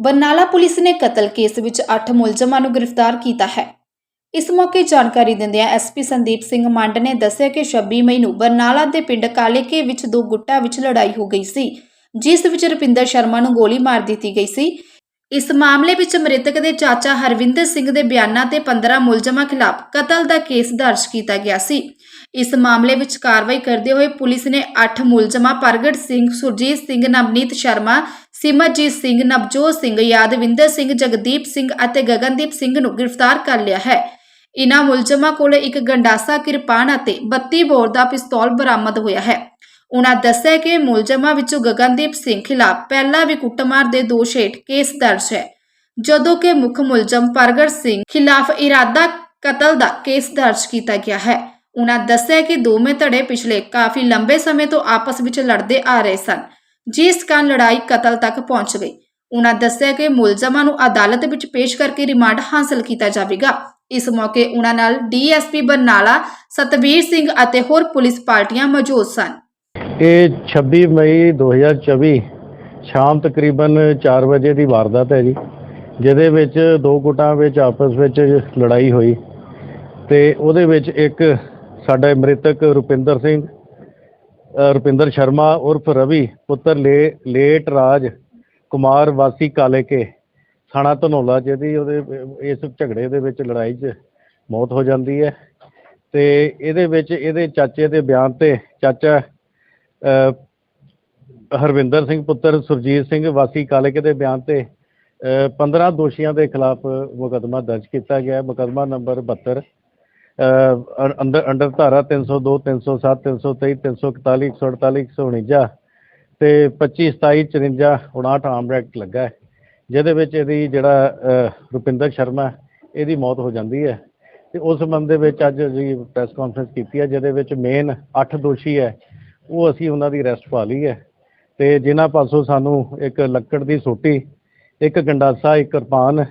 Barnala police ਨੇ ਕਤਲ case ਵਿੱਚ 8 ਮੁਲਜ਼ਮਾਂ ਨੂੰ ਗ੍ਰਿਫਤਾਰ ਕੀਤਾ ਹੈ। ਇਸ ਮੌਕੇ ਜਾਣਕਾਰੀ ਦਿੰਦਿਆਂ ਐਸਪੀ ਸੰਦੀਪ ਸਿੰਘ ਮੰਡ ਨੇ ਦੱਸਿਆ ਕਿ 26 ਮਈ ਨੂੰ ਬਰਨਾਲਾ ਦੇ ਪਿੰਡ ਕਾਲੇਕੇ ਵਿੱਚ ਦੋ ਗੁੱਟਾਂ ਵਿੱਚ ਲੜਾਈ ਹੋ ਗਈ ਸੀ, ਜਿਸ ਵਿੱਚ ਰੁਪਿੰਦਰ ਸ਼ਰਮਾ ਨੂੰ ਗੋਲੀ ਮਾਰ ਦਿੱਤੀ ਗਈ ਸੀ। ਇਸ ਮਾਮਲੇ ਵਿੱਚ ਮ੍ਰਿਤਕ ਦੇ ਚਾਚਾ ਹਰਵਿੰਦਰ ਸਿੰਘ ਦੇ ਬਿਆਨਾਂ ਤੇ 15 ਮੁਲਜ਼ਮਾਂ ਖਿਲਾਫ ਕਤਲ ਦਾ ਕੇਸ ਦਰਜ ਕੀਤਾ ਗਿਆ ਸੀ। ਇਸ ਮਾਮਲੇ ਵਿੱਚ ਕਾਰਵਾਈ ਕਰਦੇ ਹੋਏ ਪੁਲਿਸ ਨੇ 8 ਮੁਲਜ਼ਮਾਂ ਪ੍ਰਗਟ ਸਿੰਘ, ਸੁਰਜੀਤ ਸਿੰਘ, ਨਵਨੀਤ ਸ਼ਰਮਾ, ਸਿਮਰਜੀਤ ਸਿੰਘ, ਨਵਜੋਤ ਸਿੰਘ, ਯਾਦਵਿੰਦਰ ਸਿੰਘ, ਜਗਦੀਪ ਸਿੰਘ ਅਤੇ ਗਗਨਦੀਪ ਸਿੰਘ ਨੂੰ ਗ੍ਰਿਫਤਾਰ ਕਰ ਲਿਆ ਹੈ। ਇਨ੍ਹਾਂ ਮੁਲਜ਼ਮਾਂ ਕੋਲ ਇੱਕ ਗੰਡਾਸਾ ਕਿਰਪਾਨ ਅਤੇ 32 ਬੋਰ ਦਾ ਪਿਸਤੌਲ ਬਰਾਮਦ ਹੋਇਆ ਹੈ। ਉਨ੍ਹਾਂ ਦੱਸਿਆ ਕਿ ਮੁਲਜ਼ਮਾਂ ਵਿੱਚੋਂ ਗਗਨਦੀਪ ਸਿੰਘ ਖਿਲਾਫ ਪਹਿਲਾਂ ਵੀ ਕੁੱਟਮਾਰ ਦੇ ਦੋਸ਼ ਹੇਠ ਕੇਸ ਦਰਜ ਹੈ, ਜਦੋਂ ਕਿ ਮੁੱਖ ਮੁਲਜ਼ਮ ਪ੍ਰਗਟ ਸਿੰਘ ਖਿਲਾਫ ਇਰਾਦਾ ਕਤਲ ਦਾ ਕੇਸ ਦਰਜ ਕੀਤਾ ਗਿਆ ਹੈ। ਉਨ੍ਹਾਂ ਦੱਸਿਆ ਕਿ ਦੋਵੇਂ ਧੜੇ ਪਿਛਲੇ ਕਾਫੀ ਲੰਬੇ ਸਮੇਂ ਤੋਂ ਆਪਸ ਵਿੱਚ ਲੜਦੇ ਆ ਰਹੇ ਸਨ, ਜਿਸ ਕਾਰਨ ਲੜਾਈ ਕਤਲ ਤੱਕ ਪਹੁੰਚ ਗਈ। ਉਨ੍ਹਾਂ ਦੱਸਿਆ ਕਿ ਮੁਲਜ਼ਮਾਂ ਨੂੰ ਅਦਾਲਤ ਵਿੱਚ ਪੇਸ਼ ਕਰਕੇ ਰਿਮਾਂਡ ਹਾਸਲ ਕੀਤਾ ਜਾਵੇਗਾ। ਇਸ ਮੌਕੇ ਉਨ੍ਹਾਂ ਨਾਲ ਡੀਐਸਪੀ ਬਰਨਾਲਾ ਸਤਵੀਰ ਸਿੰਘ ਅਤੇ ਹੋਰ ਪੁਲਿਸ ਪਾਰਟੀਆਂ ਮੌਜੂਦ ਸਨ। ਇਹ 26 ਮਈ 2024 ਸ਼ਾਮ ਤਕਰੀਬਨ 4 ਵਜੇ ਦੀ ਵਾਰਦਾਤ ਹੈ ਜੀ, ਜਿਹਦੇ ਵਿੱਚ ਦੋ ਗੁੱਟਾਂ ਵਿੱਚ ਆਪਸ ਵਿੱਚ ਲੜਾਈ ਹੋਈ ਤੇ ਉਹਦੇ ਵਿੱਚ ਇੱਕ ਸਾਡਾ ਮ੍ਰਿਤਕ ਰੁਪਿੰਦਰ ਸਿੰਘ ਰੁਪਿੰਦਰ ਸ਼ਰਮਾ ਉਰਫ ਰਵੀ ਪੁੱਤਰ ਲੇ ਲੇਟ ਰਾਜ ਕੁਮਾਰ ਵਾਸੀ ਕਾਲੇ ਕੇ ਥਾਣਾ ਧਨੌਲਾ, ਜਿਹਦੀ ਉਹਦੇ, ਇਸ ਝਗੜੇ ਦੇ ਵਿੱਚ ਲੜਾਈ 'ਚ ਮੌਤ ਹੋ ਜਾਂਦੀ ਹੈ ਤੇ ਇਹਦੇ ਵਿੱਚ ਇਹਦੇ ਚਾਚੇ ਦੇ ਬਿਆਨ ਤੇ ਚਾਚਾ ਹਰਵਿੰਦਰ ਸਿੰਘ ਪੁੱਤਰ ਸੁਰਜੀਤ ਸਿੰਘ ਵਾਸੀ ਕਾਲੇਕੇ ਦੇ ਬਿਆਨ ਤੇ ਅ, 15 ਦੋਸ਼ੀਆਂ ਦੇ ਖਿਲਾਫ ਮੁਕੱਦਮਾ ਦਰਜ ਕੀਤਾ ਗਿਆ ਹੈ। ਮੁਕੱਦਮਾ ਨੰਬਰ 72 ਅ, ਅ- ਅੰਡਰ ਅੰਡਰ ਧਾਰਾ 302 307 323 341 148 149 ਤੇ 25 27 54 59 ਆਮ ਐਕਟ ਲੱਗਾ ਹੈ ਜਿਹਦੇ ਵਿੱਚ ਇਹਦੀ ਜਿਹੜਾ ਰੁਪਿੰਦਰ ਸ਼ਰਮਾ ਇਹਦੀ ਮੌਤ ਹੋ ਜਾਂਦੀ ਹੈ। ਤੇ ਉਸ ਸੰਬੰਧ ਦੇ ਵਿੱਚ ਅੱਜ ਅਸੀਂ ਪ੍ਰੈਸ ਕਾਨਫਰੰਸ ਕੀਤੀ ਹੈ ਜਿਹਦੇ ਵਿੱਚ ਮੇਨ 8 ਦੋਸ਼ੀ ਹੈ ਉਹ ਅਸੀਂ ਉਹਨਾਂ ਦੀ ਅਰੈਸਟ ਪਾ ਲਈ ਹੈ। ਤੇ ਜਿਨ੍ਹਾਂ ਪਾਸੋਂ ਸਾਨੂੰ ਇੱਕ ਲੱਕੜ ਦੀ ਸੋਟੀ, ਇੱਕ ਗੰਡਾਸਾ, ਇੱਕ ਕਿਰਪਾਨ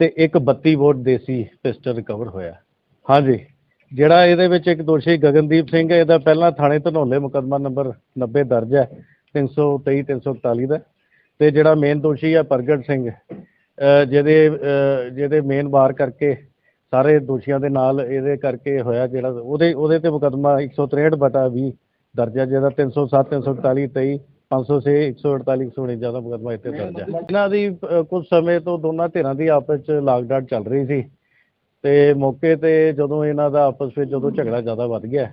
ਤੇ ਇੱਕ 32 ਬੋਰ ਦੇਸੀ ਪਿਸਟਲ ਰਿਕਵਰ ਹੋਇਆ ਹਾਂਜੀ, ਜਿਹੜਾ ਇਹਦੇ ਵਿੱਚ ਇੱਕ ਦੋਸ਼ੀ ਗਗਨਦੀਪ ਸਿੰਘ ਹੈ, ਇਹਦਾ ਪਹਿਲਾਂ ਥਾਣੇ ਧਨੌਲੇ ਮੁਕੱਦਮਾ ਨੰਬਰ 90 ਦਰਜ ਹੈ 323 341 ਦਾ। ਤੇ ਜਿਹੜਾ ਮੇਨ ਦੋਸ਼ੀ ਹੈ ਪ੍ਰਗਟ ਸਿੰਘ ਜਿਹਦੇ ਜਿਹਦੇ ਮੇਨ ਵਾਰ ਕਰਕੇ ਸਾਰੇ ਦੋਸ਼ੀਆਂ ਦੇ ਨਾਲ ਇਹਦੇ ਕਰਕੇ ਹੋਇਆ ਜਿਹੜਾ ਉਹਦੇ ਉਹਦੇ ਤੇ ਮੁਕੱਦਮਾ 163 ਬਟਾ 20 ਦਰਜ ਜਿਹਦਾ 307 341 23 506 148 149 ਦਾ ਮੁਕੱਦਮਾ ਇੱਥੇ ਦਰਜ ਹੈ। ਇਹਨਾਂ ਦੀ ਕੁਝ ਸਮੇਂ ਤੋਂ ਦੋਨਾਂ ਧਿਰਾਂ ਦੀ ਆਪਸ ਚ ਲਾਗਡਾਟ ਚੱਲ ਰਹੀ ਸੀ ਤੇ ਮੌਕੇ ਤੇ ਜਦੋਂ ਇਹਨਾਂ ਦਾ ਆਪਸ ਵਿੱਚ ਜਦੋਂ ਝਗੜਾ ਜ਼ਿਆਦਾ ਵੱਧ ਗਿਆ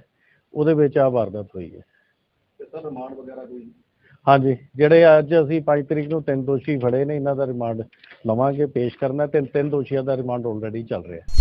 ਉਹਦੇ ਵਿੱਚ ਆ ਵਾਰਦਾਤ ਹੋਈ ਹੈ। ਹਾਂਜੀ ਜਿਹੜੇ ਅੱਜ ਅਸੀਂ 5 ਤਰੀਕ ਨੂੰ ਤਿੰਨ ਦੋਸ਼ੀ ਫੜੇ ਨੇ ਇਹਨਾਂ ਦਾ ਰਿਮਾਂਡ ਲਵਾਂਗੇ ਪੇਸ਼ ਕਰਨਾ। ਤੇ ਤਿੰਨ ਦੋਸ਼ੀਆਂ ਦਾ ਰਿਮਾਂਡ ਆਲਰੇਡੀ ਚੱਲ ਰਿਹਾ।